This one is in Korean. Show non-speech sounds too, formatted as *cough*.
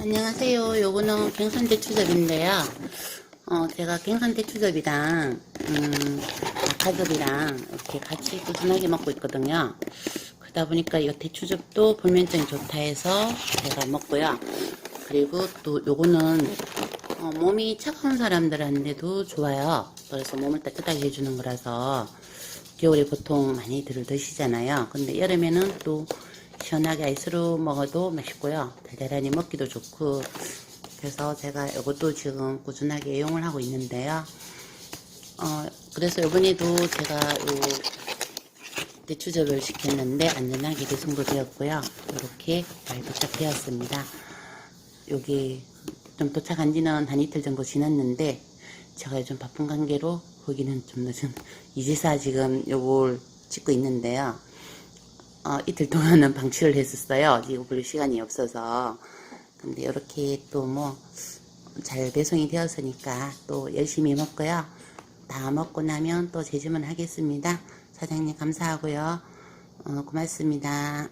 안녕하세요. 요거는 갱선대추접인데요. 어, 제가 갱선대추접이랑, 음, 낙하접이랑 이렇게 같이 꾸준하게 먹고 있거든요. 그러다 보니까 이 대추접도 불면증이 좋다 해서 제가 먹고요. 그리고 또 요거는 어, 몸이 차가운 사람들한테도 좋아요. 그래서 몸을 따뜻하게 해주는 거라서 겨울에 보통 많이들 드시잖아요. 근데 여름에는 또 시원하게 아이스로 먹어도 맛있고요. 달달하니 먹기도 좋고 그래서 제가 이것도 지금 꾸준하게 이용을 하고 있는데요. 어, 그래서 이번에도 제가 요 대추접을 시켰는데 안전하게 배송도 되었고요. 이렇게 잘 도착되었습니다. 여기 좀 도착한 지는 한 이틀 정도 지났는데 제가 요즘 바쁜 관계로 거기는 좀 늦은 *laughs* 이제사 지금 요걸 찍고 있는데요. 어, 이틀 동안은 방치를 했었어요. 이거 볼 시간이 없어서. 근데 이렇게 또 뭐 잘 배송이 되었으니까 또 열심히 먹고요. 다 먹고 나면 또 재주문 하겠습니다. 사장님 감사하고요. 어, 고맙습니다.